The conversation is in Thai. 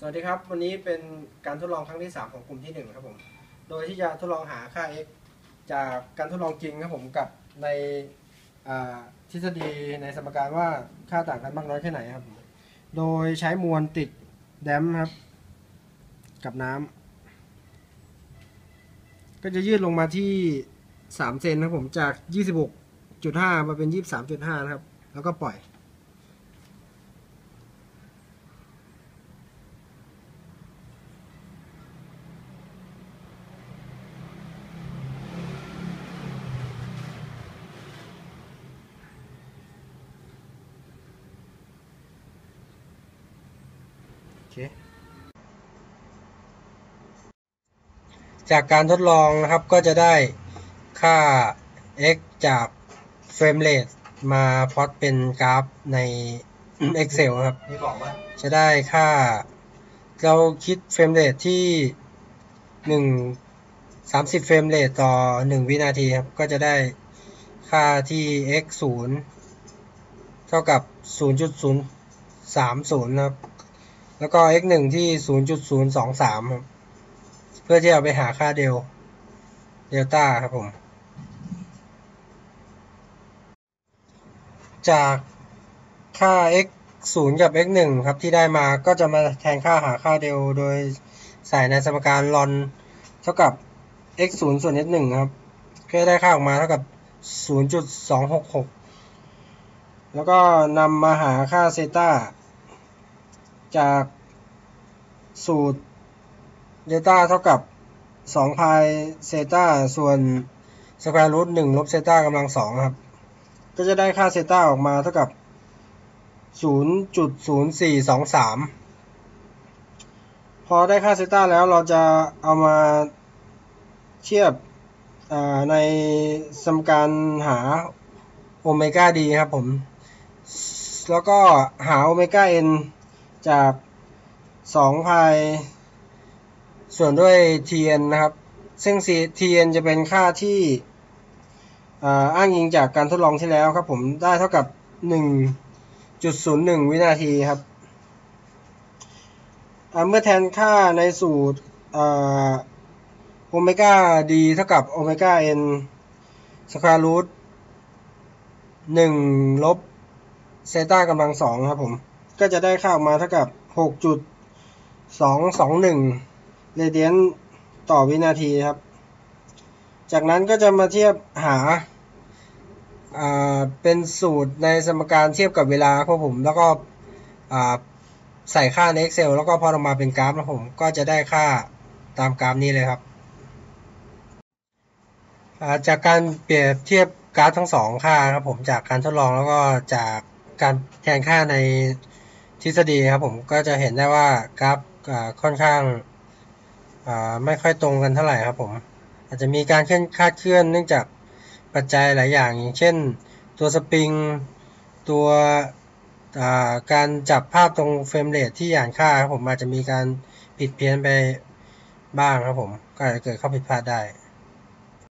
สวัสดีครับ วันนี้เป็นการทดลองครั้งที่ 3 ของกลุ่มที่ 1 ครับผม โดยที่จะทดลองหาค่า x จากการทดลองจริงครับผมกับในทฤษฎีในสมการว่าค่าต่างกันมากน้อยแค่ไหนครับ โดยใช้มวลติดแดมครับ กับน้ำก็จะยืดลงมาที่3เซนครับผมจาก 26.5 มาเป็น 23.5 นะครับ แล้วก็ปล่อย จากการทดลองนะครับก็จะได้ค่า x จากเฟรมเรทมาพลอตเป็นกราฟใน Excel ครับมีบอกว่าจะได้ค่า เราคิดเฟรมเรทที่หนึ่งสามสิบเฟรมเรทต่อหนึ่งวินาทีครับ ก็จะได้ค่าที่ x ศูนย์เท่ากับศูนย์จุดศูนย์สามศูนย์ครับ แล้วก็ x หนึ่งที่ศูนย์จุดศูนย์สองสามครับ เพื่อที่เอาไปหาค่าเดลเดลต้าครับผม จากค่า x 0 กับ x 1ครับที่ได้มาก็จะมาแทนค่าหาค่าเดลโดยใส่ในสมการลอนเท่ากับ x 0ส่วน x 1ครับก็ได้ค่าออกมาเท่ากับ 0.266 แล้วก็นำมาหาค่าเซตา จากสูตรเดลต้าเท่ากับ2พายเซต้าส่วนสแควร์รูท1ลบเซต้ากำลัง2ครับ ก็จะได้ค่าเซต้าออกมาเท่ากับ 0.0423 พอได้ค่าเซต้าแล้วเราจะเอามาเทียบในสมการหาโอเมก้าดีครับผม แล้วก็หาโอเมก้า n จาก2พายส่วนด้วย tn นะครับ ซึ่ง tn จะเป็นค่าที่อ่าอ้างอิงจากการทดลองที่แล้วครับผมได้เท่ากับ 1.01 วินาทีครับ เมื่อแทนค่าในสูตรโอเมก้าดีเท่ากับโอเมก้า n สแควร์รูทหนึ่งลบเซต้ากำลังสองครับผม ก็จะได้ค่าออกมาเท่ากับ 6.221เรเดียนต่อวินาทีครับ จากนั้นก็จะมาเทียบหาอ่าเป็นสูตรในสมการเทียบกับเวลาครับผมแล้วก็อ่าใส่ค่าใน Excel แล้วก็พอออกมาเป็นกราฟนะผมก็จะได้ค่าตามกราฟนี้เลยครับาจากการเปรียบเทียบกราฟทั้งสองค่าครับผมจากการทดลองแล้วก็จากการแทนค่าใน ทฤษฎีครับผมก็จะเห็นได้ว่ากราฟค่อนข้างไม่ค่อยตรงกันเท่าไหร่ครับผม อาจจะมีการเคลื่อนคาดเคลื่อนเนื่องจากปัจจัยหลายอย่าง อย่างเช่น ตัวสปริง ตัวการจับภาพตรงเฟรมเรทที่อ่านค่าครับผมอาจจะมีการผิดเพี้ยนไปบ้างครับผม ก็อาจจะเกิดข้อผิดพลาดได้